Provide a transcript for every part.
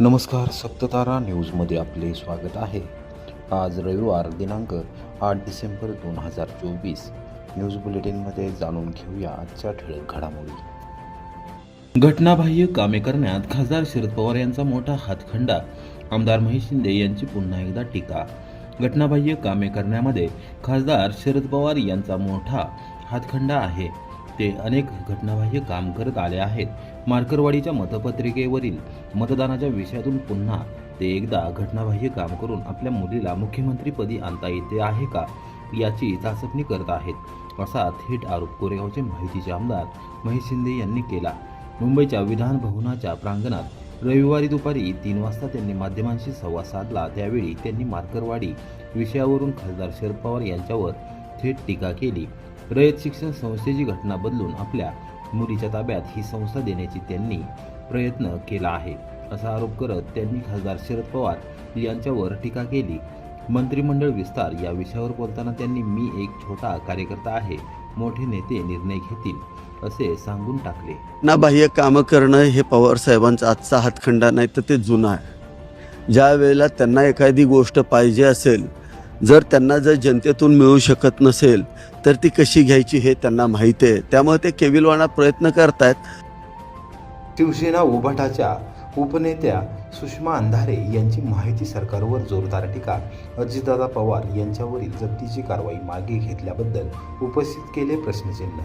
नमस्कार सप्ततारा न्यूजमध्ये आपले स्वागत आहे. आज रविवार दिनांक आठ डिसेंबर दोन हजार चोवीस. न्यूज बुलेटिनमध्ये जाणून घेऊया आजच्या ठळक घडामोडी. घटनाबाह्य कामे करण्यात खासदार शरद पवार यांचा मोठा हातखंडा. आमदार महेश शिंदे यांची पुन्हा एकदा टीका. घटनाबाह्य कामे करण्यामध्ये खासदार शरद पवार यांचा मोठा हातखंडा आहे. ते अनेक घटनाबाह्य काम करत आले आहेत. मार्करवाडीच्या मतपत्रिकेवरील मतदानाच्या विषयातून पुन्हा ते एकदा घटनाबाह्य काम करून आपल्या मुलीला मुख्यमंत्रीपदी आणता येते आहे का याची चाचपणी करत आहेत असा थेट आरोप कोरेगावचे माहितीचे आमदार महेश शिंदे यांनी केला. मुंबईच्या विधान भवनाच्या प्रांगणात रविवारी दुपारी तीन वाजता त्यांनी माध्यमांशी संवाद साधला. त्यावेळी त्यांनी मार्करवाडी विषयावरून खासदार शरद पवार यांच्यावर थेट टीका केली. रयत शिक्षण संस्थेची घटना बदलून आपल्या मुलीच्या ताब्यात ही संस्था देण्याची त्यांनी प्रयत्न केला आहे असा आरोप करत त्यांनी खासदार शरद पवार यांच्यावर टीका केली. मंत्रिमंडळ विस्तार या विषयावर बोलताना त्यांनी मी एक छोटा कार्यकर्ता आहे मोठे नेते निर्णय घेतील असे सांगून टाकले. ना बाह्य कामं करणं हे पवार साहेबांचा आजचा हातखंडा नाही तर ते जुना आहे. ज्या वेळेला त्यांना एखादी गोष्ट पाहिजे असेल जर त्यांना जर जनतेतून मिळू शकत नसेल तर ती कशी घ्यायची हे त्यांना माहिती आहे. त्यामुळे ते केविलवाणा प्रयत्न करतायत. शिवसेना उभाटाच्या उपनेत्या सुषमा अंधारे यांची माहिती सरकारवर जोरदार टीका. अजितदादा पवार यांच्यावरील जप्तीची कारवाई मागे घेतल्याबद्दल उपस्थित केले प्रश्नचिन्ह.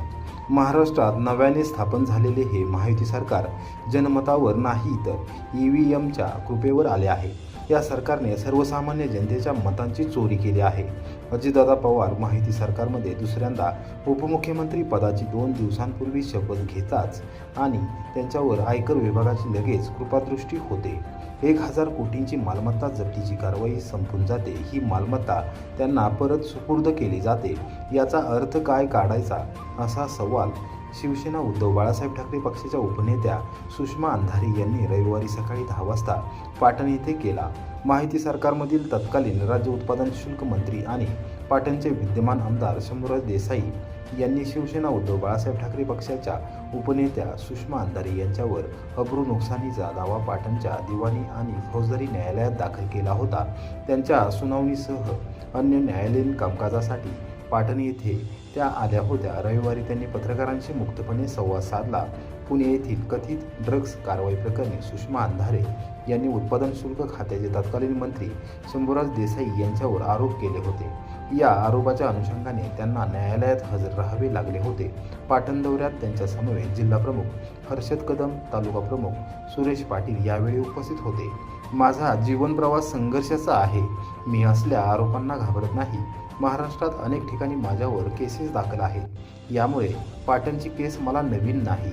महाराष्ट्रात नव्याने स्थापन झालेले हे माहिती सरकार जनमतावर नाही तर ई व्ही एमच्या कृपेवर आले आहे. या सरकारने सर्वसामान्य जनतेच्या मतांची चोरी केली आहे. अजितदादा पवार माहिती सरकारमध्ये दुसऱ्यांदा उपमुख्यमंत्री पदाची दोन दिवसांपूर्वी शपथ घेताच आणि त्यांच्यावर आयकर विभागाची लगेच कृपादृष्टी होते. एक हजार कोटींची मालमत्ता जप्तीची कारवाई संपून जाते. ही मालमत्ता त्यांना परत सुपूर्द केली जाते. याचा अर्थ काय काढायचा असा सवाल शिवसेना उद्धव बाळासाहेब ठाकरे पक्षाच्या उपनेत्या सुषमा अंधारी यांनी रविवारी सकाळी दहा वाजता पाटण येथे केला. माहिती सरकारमधील तत्कालीन राज्य उत्पादन शुल्क मंत्री आणि पाटणचे विद्यमान आमदार शंभूराज देसाई यांनी शिवसेना उद्धव बाळासाहेब ठाकरे पक्षाच्या उपनेत्या सुषमा अंधारे यांच्यावर अब्रू नुकसानीचा दावा पाटणच्या दिवाणी आणि फौजदारी न्यायालयात दाखल केला होता. त्यांच्या सुनावणीसह अन्य न्यायालयीन कामकाजासाठी पाटण येथे त्या आल्या होत्या. रविवारी त्यांनी पत्रकारांशी मुक्तपणे संवाद साधला. पुणे येथील कथित ड्रग्ज कारवाई प्रकरणी सुषमा अंधारे यांनी उत्पादन शुल्क खात्याचे तत्कालीन मंत्री शंभूराज देसाई यांच्यावर आरोप केले होते. या आरोपाच्या अनुषंगाने त्यांना न्यायालयात हजर राहावे लागले होते. पाटण दौऱ्यात त्यांच्या समवेत जिल्हा प्रमुख हर्षद कदम तालुका प्रमुख सुरेश पाटील यावेळी उपस्थित होते. माझा जीवन प्रवास संघर्षाचा आहे. मी असल्या आरोपांना घाबरत नाही. महाराष्ट्रात अनेक ठिकाणी माझ्यावर केसेस दाखल आहेत. यामुळे पाटणची केस मला नवीन नाही.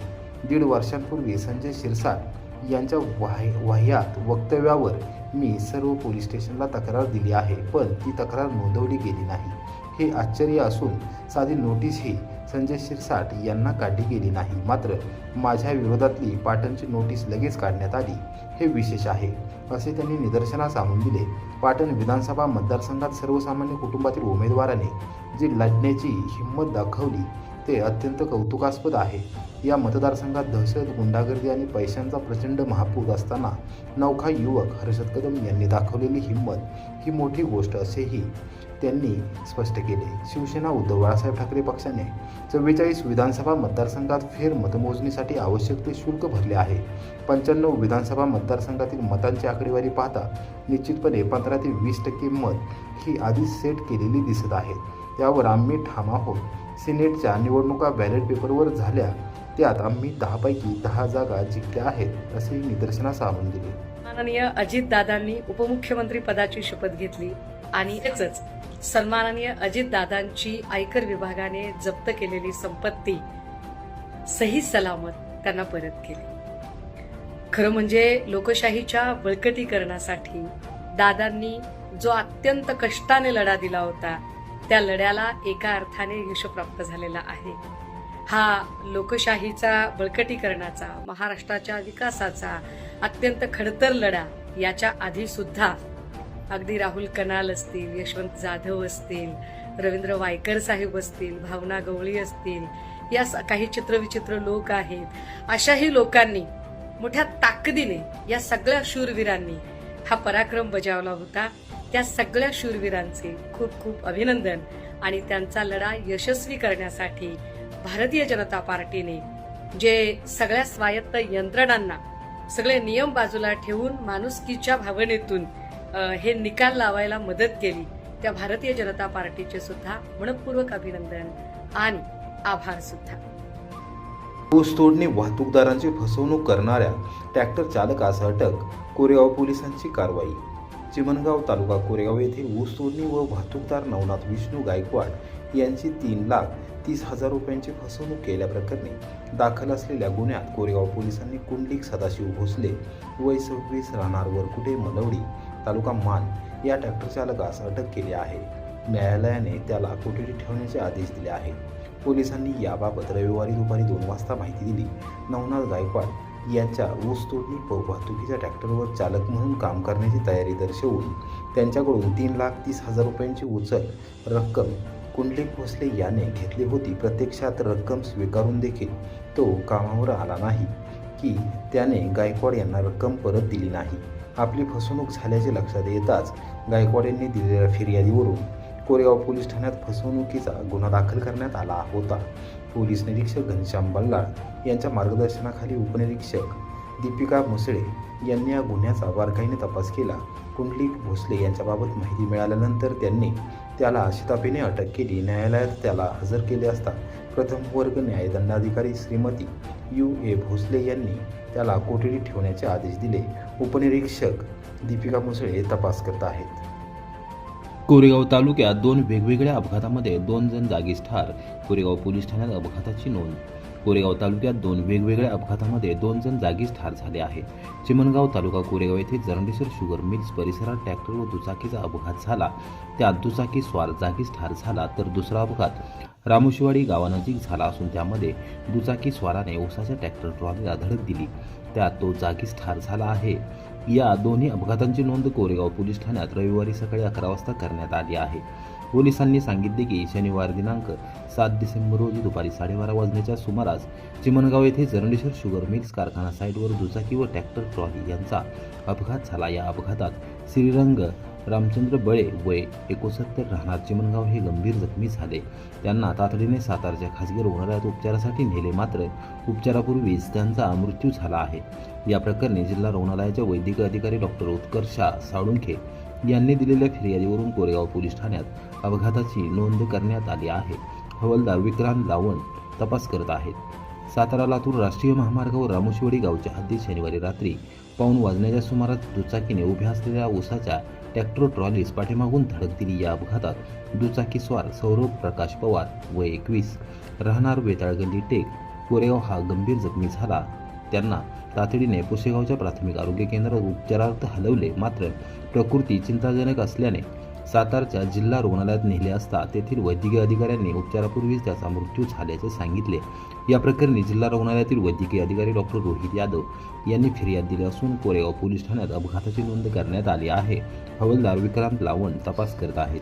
दीड वर्षांपूर्वी संजय शिरसाट यांच्या वाह वाह्यात वक्तव्यावर मी सर्व पोलीस स्टेशनला तक्रार दिली आहे पण ती तक्रार नोंदवली गेली नाही. हे आश्चर्य असून साधी नोटीसही संजय शिरसाट यांना काढली गेली नाही. मात्र माझ्या विरोधातली पाटणची नोटीस लगेच काढण्यात आली. हे विशेष आहे असे त्यांनी निदर्शनास आणून दिले. पाटण विधानसभा मतदारसंघात सर्वसामान्य कुटुंबातील उमेदवाराने जी लढण्याची हिंमत दाखवली ते अत्यंत कौतुकास्पद आहे. या मतदारसंघात दहशत गुंडागर्दी आणि पैशांचा प्रचंड महापूर असताना नौखा युवक हर्षद कदम यांनी दाखवलेली हिंमत ही मोठी गोष्ट असेही त्यांनी स्पष्ट केले. शिवसेना उद्धव बाळासाहेब ठाकरे पक्षाने चव्वेचाळीस विधानसभा मतदारसंघात फेर मतमोजणीसाठी आवश्यक ते शुल्क भरले आहे. पंच्याण्णव विधानसभा मतदारसंघातील मतांची आकडेवारी पाहता निश्चितपणे पंधरा ते वीस टक्के मत ही आधीच सेट केलेली दिसत आहेत. त्यावर आम्ही ठाम आहोत. सिनेटच्या निवडणुका बॅलेट पेपरवर झाल्या त्यात आम्ही दहापैकी दहा जागा जिंकल्या आहेत असे निदर्शनास आणून दिले. सन्माननीय अजितदादांनी उपमुख्यमंत्री पदाची शपथ घेतली आणि त्याचंच सन्माननीय अजितदादांची आयकर विभागाने जप्त केलेली संपत्ती सही सलामत त्यांना परत केली. खरं म्हणजे लोकशाहीच्या बळकटीकरणासाठी दादांनी जो अत्यंत कष्टाने लढा दिला होता त्या लढ्याला एका अर्थाने यश प्राप्त झालेला आहे. हा लोकशाहीचा बळकटीकरणाचा महाराष्ट्राच्या विकासाचा अत्यंत खडतर लढा याच्या आधी सुद्धा अगदी राहुल कनाल असतील यशवंत जाधव असतील रवींद्र वायकर साहेब असतील भावना गवळी असतील या स- काही चित्रविचित्र लोक आहेत. अशाही लोकांनी मोठ्या ताकदीने या सगळ्या शूरवीरांनी हा पराक्रम बजावला होता. त्या सगळ्या शूरवीरांचे खूप खूप अभिनंदन आणि त्यांचा लढा यशस्वी करण्यासाठी भारतीय जनता पार्टीने जे सगळ्या स्वायत्त यंत्रणांना सगळे नियम बाजूला ठेवून माणुसकीच्या भावनेतून हे निकाल लावायला मदत केली त्या भारतीय जनता पार्टीचे सुद्धा मनपूर्वक अभिनंदन आणि आभार सुद्धा. ऊस तोडणी वाहतूकदारांची फसवणूक करणाऱ्या ट्रॅक्टर चालकास अटक कोरेगाव पोलिसांची कारवाई. चिमणगाव तालुका कोरेगाव येथे ऊस तोडणी व वाहतूकदार नवनाथ विष्णू गायकवाड यांची तीन लाख तीस हजार रुपयांची फसवणूक केल्याप्रकरणी दाखल असलेल्या गुन्ह्यात कोरेगाव पोलिसांनी कुंडलिक सदाशिव भोसले वय सव्वीस राहणार वरकुटे मलवडी तालुका मान या ट्रॅक्टर चालकास अटक केली आहे. न्यायालयाने त्याला कोठडी ठेवण्याचे आदेश दिले आहेत. पोलिसांनी याबाबत रविवारी दुपारी दोन वाजता माहिती दिली. नवनाथ गायकवाड यांच्या ऊसतोडणी व वाहतुकीच्या ट्रॅक्टरवर चालक म्हणून काम करण्याची तयारी दर्शवून त्यांच्याकडून तीन लाख तीस हजार रुपयांची उचल रक्कम कुंडलिक भोसले याने घेतली होती. प्रत्यक्षात रक्कम स्वीकारून देखील तो कामावर आला नाही की त्याने गायकवाड यांना रक्कम परत दिली नाही. आपली फसवणूक झाल्याचे लक्षात येताच गायकवाड यांनी दिलेल्या फिर्यादीवरून कोरेगाव पोलीस ठाण्यात फसवणुकीचा गुन्हा दाखल करण्यात आला होता. पोलीस निरीक्षक घनश्याम बल्लाळ यांच्या मार्गदर्शनाखाली उपनिरीक्षक दीपिका मुसळे यांनी या गुन्ह्याचा बारकाईने तपास केला. कुंडलिक भोसले यांच्याबाबत माहिती मिळाल्यानंतर त्यांनी त्याला आशितापीने अटक केली. न्यायालयात त्याला हजर केले असता प्रथम वर्ग न्यायदंडाधिकारी श्रीमती यू. ए. भोसले यांनी त्याला कोठडीत ठेवण्याचे आदेश दिले. उपनिरीक्षक दीपिका मुसळे तपास करत आहेत. कोरेगाव तालुक्यात दोन वेगवेगळ्या अपघातामध्ये दोन जण जागीच ठार. कोरेगाव पोलीस ठाण्यात अपघाताची नोंद. कोरेगाव तालुक्यात दोन वेगवेगळ्या अपघातामध्ये दोन जण जागीच ठार झाले आहेत चिमणगाव तालुका कोरेगाव येथे जरंडेश्वर शुगर मिल्स परिसरात ट्रॅक्टर व दुचाकीचा अपघात झाला. त्यात दुचाकी स्वार जागीच ठार झाला तर दुसरा अपघात रामोशिवाडी गावानजीक झाला असून त्यामध्ये दुचाकी स्वाराने ऊसाच्या ट्रॅक्टर ट्रॉलीला धडक दिली. त्यात तो जागीच ठार झाला आहे. या दोन्ही अपघातांची नोंद कोरेगाव पोलीस ठाण्यात रविवारी सकाळी अकरा वाजता करण्यात आली आहे. पोलिसांनी सांगितले की शनिवार दिनांक सात डिसेंबर रोजी दुपारी साडेबारा वाजण्याच्या सुमारास चिमणगाव येथे जरंडेश्वर शुगर मिल्स कारखाना साईटवर दुचाकी व ट्रॅक्टर ट्रॉली यांचा अपघात झाला. या अपघातात श्रीरंग रामचंद्र बळे वय एकोणसत्तर राहणार. चिमणगाव हे गंभीर जखमी झाले. त्यांना तातडीने सातारच्या खासगी रुग्णालयात उपचारासाठी नेले मात्र उपचारापूर्वीच त्यांचा मृत्यू झाला आहे. या प्रकरणी जिल्हा रुग्णालयाच्या वैद्यकीय अधिकारी डॉक्टर उत्कर्षा साळुंखे यांनी दिलेल्या फिर्यादीवरून कोरेगाव पोलीस ठाण्यात अपघाताची नोंद करण्यात आली आहे. हवालदार विक्रांत लावण तपास करत आहेत. सातारा लातूर राष्ट्रीय महामार्गावर रामोशिवडी गावच्या हद्दीत शनिवारी रात्री पाऊण वाजण्याच्या सुमारास दुचाकीने उभ्या असलेल्या ऊसाच्या ट्रॅक्टर ट्रॉलीस पाठीमागून धडक दिली या अपघातात दुचाकीस्वार सौरभ प्रकाश पवार व एकवीस. राहणार वेताळगल्ली टेक कोरेगाव हा गंभीर जखमी झाला. त्यांना तातडीने पुसेगावच्या प्राथमिक आरोग्य केंद्रात उपचारार्थ हलवले मात्र प्रकृती चिंताजनक असल्याने सातारच्या जिल्हा रुग्णालयात नेले असता तेथील वैद्यकीय अधिकाऱ्यांनी उपचारापूर्वीच त्याचा मृत्यू झाल्याचे सांगितले. या प्रकरणी जिल्हा रुग्णालयातील वैद्यकीय अधिकारी डॉक्टर रोहित यादव यांनी फिर्याद दिली असून कोरेगाव पोलीस ठाण्यात अपघाताची नोंद करण्यात आली आहे. हवालदार विक्रांत लावण तपास करत आहेत.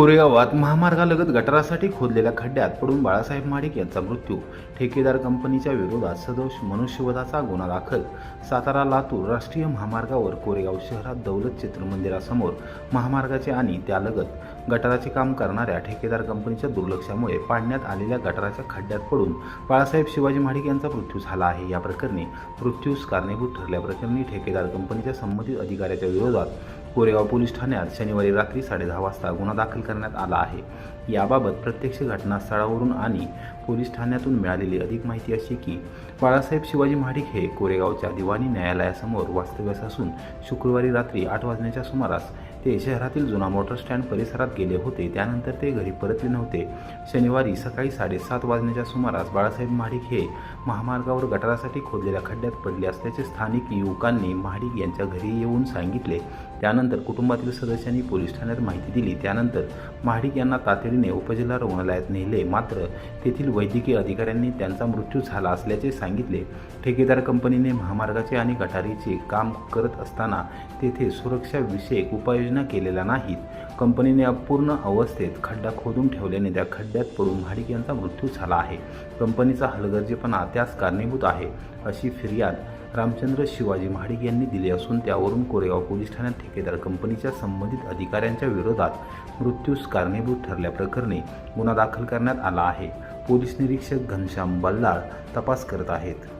कोरेगावात महामार्गालगत गटारासाठी खोदलेल्या खड्ड्यात पडून बाळासाहेब माडिक यांचा मृत्यू. ठेकेदार कंपनीच्या विरोधात सदोष मनुष्यवधाचा गुन्हा दाखल. सातारा लातूर राष्ट्रीय महामार्गावर कोरेगाव शहरात दौलत चित्रमंदिरासमोर महामार्गाचे आणि त्यालगत गटाराचे काम करणाऱ्या ठेकेदार कंपनीच्या दुर्लक्षामुळे पाडण्यात आलेल्या गटाराच्या खड्ड्यात पडून बाळासाहेब शिवाजी महाडिक यांचा मृत्यू झाला आहे. या प्रकरणी मृत्यूस कारणीभूत ठरल्याप्रकरणी ठेकेदार कंपनीच्या संबंधित अधिकाऱ्याच्या विरोधात कोरेगाव पोलीस ठाण्यात शनिवारी रात्री साडेदहा वाजता गुन्हा दाखल करण्यात आला आहे. याबाबत प्रत्यक्ष घटनास्थळावरून आणि पोलीस ठाण्यातून मिळालेली अधिक माहिती अशी की बाळासाहेब शिवाजी महाडिक हे कोरेगावच्या दिवाणी न्यायालयासमोर वास्तव्यास असून शुक्रवारी रात्री आठ वाजण्याच्या सुमारास ते शहरातील जुना मोटर स्टँड परिसरात गेले होते. त्यानंतर ते घरी परतले नव्हते. शनिवारी सकाळी साडेसात वाजण्याच्या सुमारास बाळासाहेब महाडिक हे महामार्गावर गटारासाठी खोदलेल्या खड्ड्यात पडले असल्याचे स्थानिक युवकांनी महाडिक यांच्या घरी येऊन सांगितले. त्यानंतर कुटुंबातील सदस्यांनी पोलीस ठाण्यात माहिती दिली. त्यानंतर महाडिक यांना तातडीने उपजिल्हा रुग्णालयात नेले. मात्र तेथील वैद्यकीय अधिकाऱ्यांनी त्यांचा मृत्यू झाला असल्याचे सांगितले. ठेकेदार कंपनीने महामार्गाचे आणि गटारीचे काम करत असताना तेथे सुरक्षाविषयक उपाययोजना केलेल्या नाहीत. कंपनीने अपूर्ण अवस्थेत खड्डा खोदून ठेवल्याने त्या खड्ड्यात पडून महाडिक यांचा मृत्यू झाला आहे. कंपनीचा हलगर्जीपणा त्यास कारणीभूत आहे अशी फिर्याद रामचंद्र शिवाजी महाडिक यांनी दिले असून त्यावरून कोरेगाव पोलीस ठाण्यात ठेकेदार कंपनीच्या संबंधित अधिकाऱ्यांच्या विरोधात मृत्यूस कारणीभूत ठरल्याप्रकरणी गुन्हा दाखल करण्यात आला आहे. पोलीस निरीक्षक घनश्याम बल्लाळ तपास करत आहेत.